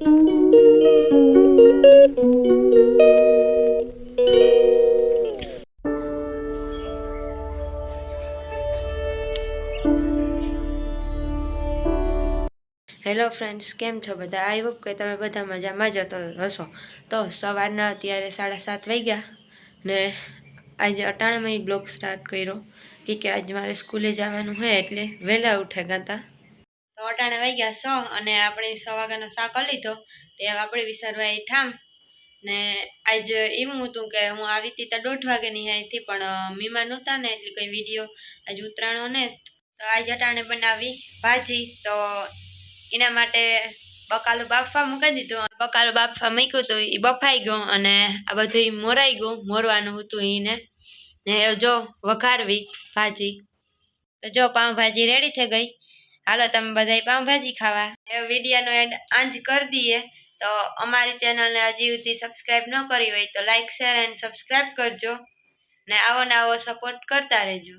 Hello friends, કેમ છો બધા? આઈ હોપ કે તમે બધા મજામાં જ હતો હશો. તો સવારના અત્યારે સાડા સાત વાગ્યા ને આજે અટાણામાં બ્લોગ સ્ટાર્ટ કર્યો. કે કે આજે મારે સ્કૂલે જવાનું હોય એટલે વહેલા ઉઠે ગાતા તો અટાણે વાગ્યા સો અને આપણે સો વાગ્યાનો શાક લીધો. તે આપણે વિસરવા ઠામ ને આજ એવું હતું કે હું આવી હતી ત્યાં દોઢ વાગ્યાની અહીંથી પણ અ, મહેમાન નહોતા ને એટલે કંઈ વીડિયો આજે ઉતરાણો ને તો આજ અટાણે બનાવી ભાજી. તો એના માટે બકાલો બાફવા મૂકી દીધો. બકાલો બાફવા મૂક્યું તો એ બફાઈ ગયો અને આ બધું મોરાઈ ગયું. મોરવાનું હતું એને. ને જો વઘારવી ભાજી. તો જો પાઉંભાજી રેડી થઈ ગઈ. હાલો, તમે બધાય પાઉંભાજી ખાવા. વિડીયોનો એન્ડ આંજ કરી દઈએ. તો અમારી ચેનલને હજી સુધી સબસ્ક્રાઈબ ન કરી હોય તો લાઇક શેર એન્ડ સબસ્ક્રાઈબ કરજો. ને આવો ને આવો સપોર્ટ કરતા રહેજો.